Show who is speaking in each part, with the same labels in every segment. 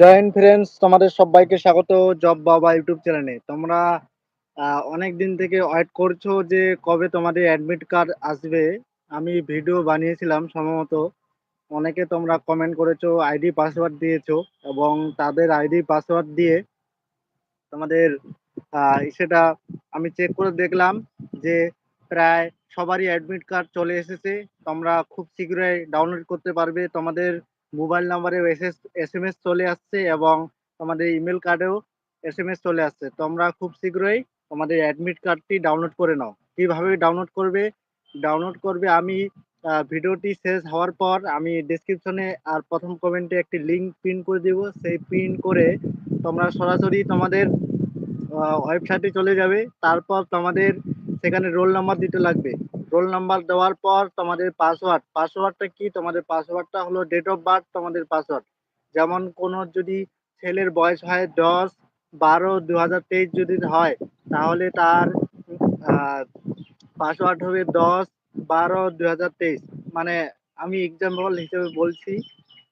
Speaker 1: Joint friends, তোমাদের সবাইকে স্বাগত জব বাবা ইউটিউব চ্যানেলে। তোমরা অনেক দিন থেকে ওয়েট করছ যে কবে তোমাদের অ্যাডমিট কার্ড আসবে। আমি ভিডিও বানিয়েছিলাম সম্ভবত। অনেকে তোমরা কমেন্ট করেছ আইডি পাসওয়ার্ড দিয়েছ এবং তাদের আইডি পাসওয়ার্ড দিয়ে তোমাদের সেটা আমি চেক করে দেখলাম যে প্রায় সবারই অ্যাডমিট কার্ড চলে এসেছে। তোমরা খুব শীঘ্রই ডাউনলোড করতে পারবে। তোমাদের মোবাইল নাম্বারে এস এম এস চলে আসছে এবং তোমাদের ইমেল কার্ডেও এস এম এস চলে আসছে। তোমরা খুব শীঘ্রই তোমাদের অ্যাডমিট কার্ডটি ডাউনলোড করে নাও। কীভাবে ডাউনলোড করবে? ডাউনলোড করবে আমি ভিডিওটি শেষ হওয়ার পর আমি ডিসক্রিপশনে আর প্রথম কমেন্টে একটি লিঙ্ক প্রিন্ট করে দেব। সেই প্রিন্ট করে তোমরা সরাসরি তোমাদের ওয়েবসাইটে চলে যাবে। তারপর তোমাদের সেখানে রোল নাম্বার দিতে লাগবে। রোল নাম্বার দেওয়ার পর তোমাদের পাসওয়ার্ড পাসওয়ার্ডটা কি? তোমাদের পাসওয়ার্ডটা হলো ডেট অফ বার্থ তোমাদের পাসওয়ার্ড যেমন কোনো যদি ছেলের বয়স হয় দশ, বারো দু হাজার তেইশ যদি হয়, তাহলে তার পাসওয়ার্ড হবে দশ, বারো দু হাজার তেইশ। মানে আমি এক্সাম্পল হিসেবে বলছি,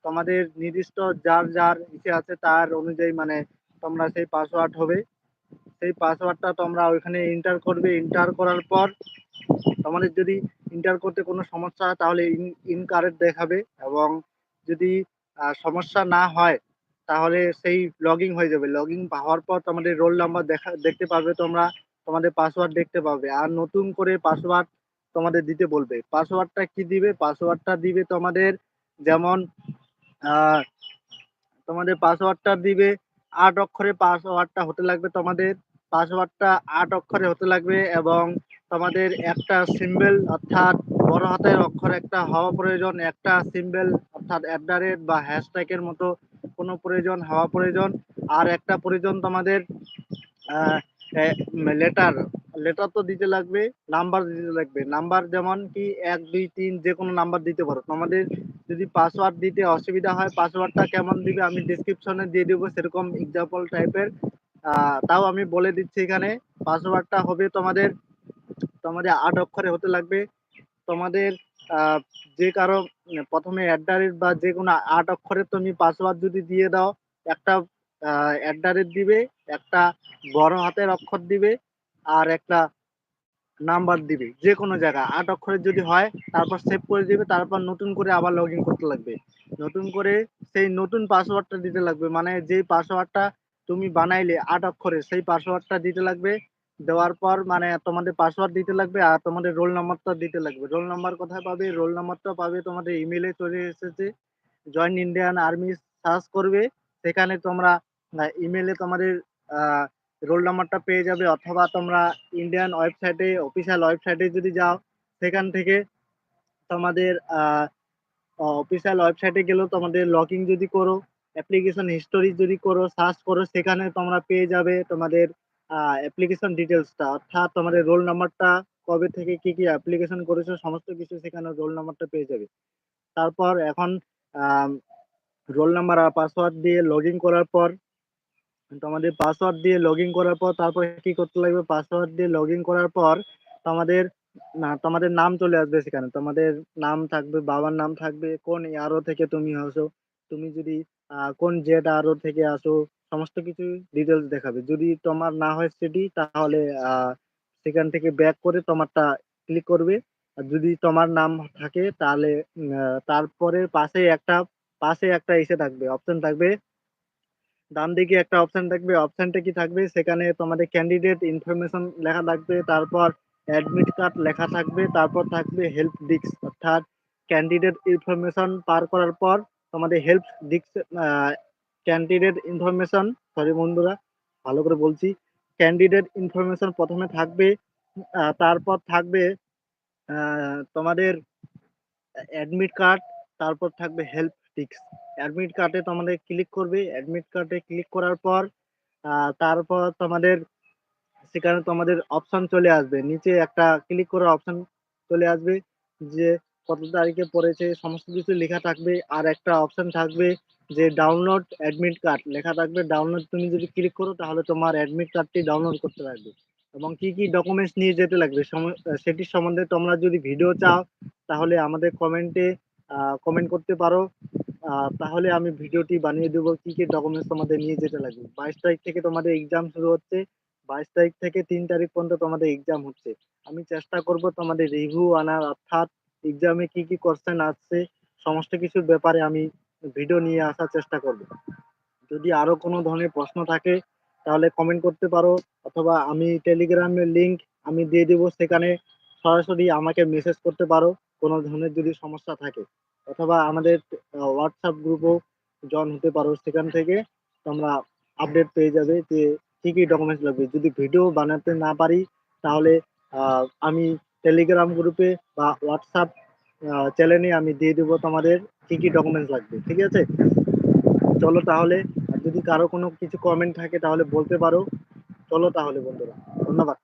Speaker 1: তোমাদের নির্দিষ্ট যার যার ইসে আছে তার অনুযায়ী মানে তোমরা সেই পাসওয়ার্ড হবে। সেই পাসওয়ার্ডটা তোমরা ওইখানে এন্টার করবে। এন্টার করার পর তোমাদের যদি ইন্টার করতে কোনো সমস্যা হয়, তাহলে ইন ইনকারেক্ট দেখাবে এবং যদি সমস্যা না হয়, তাহলে সেই লগ হয়ে যাবে। লগ ইন হওয়ার পর তোমাদের রোল নাম্বার দেখা, দেখতে পাবে তোমরা, তোমাদের পাসওয়ার্ড দেখতে পাবে। আর নতুন করে পাসওয়ার্ড তোমাদের দিতে বলবে। পাসওয়ার্ডটা কি দিবে? পাসওয়ার্ডটা দিবে তোমাদের যেমন তোমাদের পাসওয়ার্ডটা দিবে আট অক্ষরে পাসওয়ার্ডটা হতে লাগবে তোমাদের। পাসওয়ার্ডটা আট অক্ষরে হতে লাগবে এবং তোমাদের একটা সিম্বল অর্থাৎ বড় হাতের অক্ষর, একটা হওয়া প্রয়োজন, একটা সিম্বল অর্থাৎ অ্যাট দ্য রেট বা হ্যাশট্যাগের মতো কোনো প্রয়োজন, হওয়া প্রয়োজন, আর একটা প্রয়োজন তোমাদের লেটার লেটার তো দিতে লাগবে নাম্বার দিতে লাগবে নাম্বার যেমন কি এক, দুই, তিন, যে কোনো নাম্বার দিতে পারো। তোমাদের যদি পাসওয়ার্ড দিতে অসুবিধা হয় পাসওয়ার্ডটা কেমন দিবে আমি ডিসক্রিপশনে দিয়ে দেবো, সেরকম এক্সাম্পল টাইপের তাও আমি বলে দিচ্ছি এখানে পাসওয়ার্ডটা হবে তোমাদের তোমাদের আট অক্ষরে হতে লাগবে। তোমাদের যে কারও প্রথমে অ্যাট দ্য রেট বা যে কোনো আট অক্ষরের তুমি পাসওয়ার্ড যদি দিয়ে দাও, একটা অ্যাট দ্য রেট দিবে, একটা বড় হাতের অক্ষর দিবে, আর একটা নাম্বার দিবে, যে কোনো জায়গা আট অক্ষরের যদি হয়, তারপর সেভ করে দিবে, তারপর নতুন করে আবার লগ করতে লাগবে। নতুন করে সেই নতুন পাসওয়ার্ডটা দিতে লাগবে। মানে যে পাসওয়ার্ডটা তুমি বানাইলে আট অক্ষরের সেই পাসওয়ার্ডটা দিতে লাগবে। দেওয়ার পর মানে তোমাদের পাসওয়ার্ড দিতে লাগবে আর তোমাদের রোল নাম্বারটা দিতে লাগবে। রোল নাম্বার কোথায় পাবে? রোল নাম্বারটা পাবে তোমাদের ইমেলে চলে এসেছে। জয়েন্ট ইন্ডিয়ান আর্মি সার্চ করবে। সেখানে তোমরা ইমেলে তোমাদের রোল নাম্বারটা পেয়ে যাবে। অথবা তোমরা ইন্ডিয়ান ওয়েবসাইটে অফিসিয়াল ওয়েবসাইটে যদি যাও, সেখান থেকে তোমাদের অফিসিয়াল ওয়েবসাইটে গেলেও তোমাদের লগইন যদি করো অ্যাপ্লিকেশন হিস্টোরি যদি করো সার্চ করো, সেখানে তোমরা পেয়ে যাবে তোমাদের অ্যাপ্লিকেশন ডিটেলসটা অর্থাৎ তোমাদের রোল নাম্বারটা কবে থেকে কি কি অ্যাপ্লিকেশন করেছ, সমস্ত কিছু সেখানে রোল নাম্বারটা পেয়ে যাবে। তারপর এখন রোল নাম্বার আর পাসওয়ার্ড দিয়ে লগ করার পর তোমাদের পাসওয়ার্ড দিয়ে লগ করার পর, তারপর কি করতে লাগবে? পাসওয়ার্ড দিয়ে লগ করার পর তোমাদের না তোমাদের নাম চলে আসবে সেখানে। তোমাদের নাম থাকবে, বাবার নাম থাকবে, কোন আরও থেকে তুমি আসো। তুমি যদি কোন জেড আরও থেকে আসো সমস্ত কিছু ডিটেলস দেখাবে। যদি তোমার না হয় সেটি তাহলে সেখান থেকে ব্যাক করে তোমারটা ক্লিক করবে। আর যদি তোমার নাম থাকে, তাহলে তারপরে পাশে একটা পাশে একটা এসে থাকবে অপশন থাকবে। ডান দিকে একটা অপশন থাকবে অপশনটা কি থাকবে? সেখানে তোমাদের ক্যান্ডিডেট ইনফরমেশন লেখা থাকবে, তারপর অ্যাডমিট কার্ড লেখা থাকবে, তারপর থাকবে হেল্প ডিস্ক অর্থাৎ ক্যান্ডিডেট ইনফরমেশন পার করার পর তোমাদের help desk candidate information sorry বন্ধুরা, ভালো করে বলছি ক্যান্ডিডেট ইনফরমেশন প্রথমে থাকবে তারপর থাকবে তোমাদের অ্যাডমিট কার্ড তারপর থাকবে হেল্প ডিস্ক অ্যাডমিট কার্ডে তোমাদের ক্লিক করবে অ্যাডমিট কার্ডে ক্লিক করার পর তারপর তোমাদের, সেখানে তোমাদের অপশন চলে আসবে। নিচে একটা ক্লিক করার অপশন চলে আসবে যে কত তারিখে পড়েছে, সমস্ত কিছু লেখা থাকবে আর একটা অপশন থাকবে যে ডাউনলোড অ্যাডমিট কার্ড লেখা থাকবে ডাউনলোড তুমি যদি ক্লিক করো তাহলে তোমার অ্যাডমিট কার্ডটি ডাউনলোড করতে লাগবে এবং কি কি ডকুমেন্টস নিয়ে যেতে লাগবে? সেটির সম্বন্ধে তোমরা যদি ভিডিও চাও, তাহলে আমাদের কমেন্টে কমেন্ট করতে পারো। তাহলে আমি ভিডিওটি বানিয়ে দেবো, কি কি ডকুমেন্টস তোমাদের নিয়ে যেতে লাগবে। বাইশ তারিখ থেকে তোমাদের এক্সাম শুরু হচ্ছে। বাইশ তারিখ থেকে তিন তারিখ পর্যন্ত তোমাদের এক্সাম হচ্ছে। আমি চেষ্টা করব তোমাদের রিভিউ আনার, অর্থাৎ এক্সামে কি কি কোশ্চেন আসছে, সমস্ত কিছুর ব্যাপারে আমি ভিডিও নিয়ে আসার চেষ্টা করব। যদি আরও কোনো ধরনের প্রশ্ন থাকে, তাহলে কমেন্ট করতে পারো, অথবা আমি টেলিগ্রামের লিংক আমি দিয়ে দেবো, সেখানে সরাসরি আমাকে মেসেজ করতে পারো, কোনো ধরনের যদি সমস্যা থাকে। অথবা আমাদের হোয়াটসঅ্যাপ গ্রুপও জয়েন হতে পারো, সেখান থেকে তোমরা আপডেট পেয়ে যাবে যে কি কি ডকুমেন্টস লাগবে। যদি ভিডিও বানাতে না পারি, তাহলে আমি টেলিগ্রাম গ্রুপে বা হোয়াটসঅ্যাপ চ্যানেলে আমি দিয়ে দেবো তোমাদের কি কি ডকুমেন্টস লাগবে, ঠিক আছে? চলো তাহলে যদি কারও কোনো কিছু কমেন্ট থাকে তাহলে বলতে পারো। চলো তাহলে বন্ধুরা, ধন্যবাদ।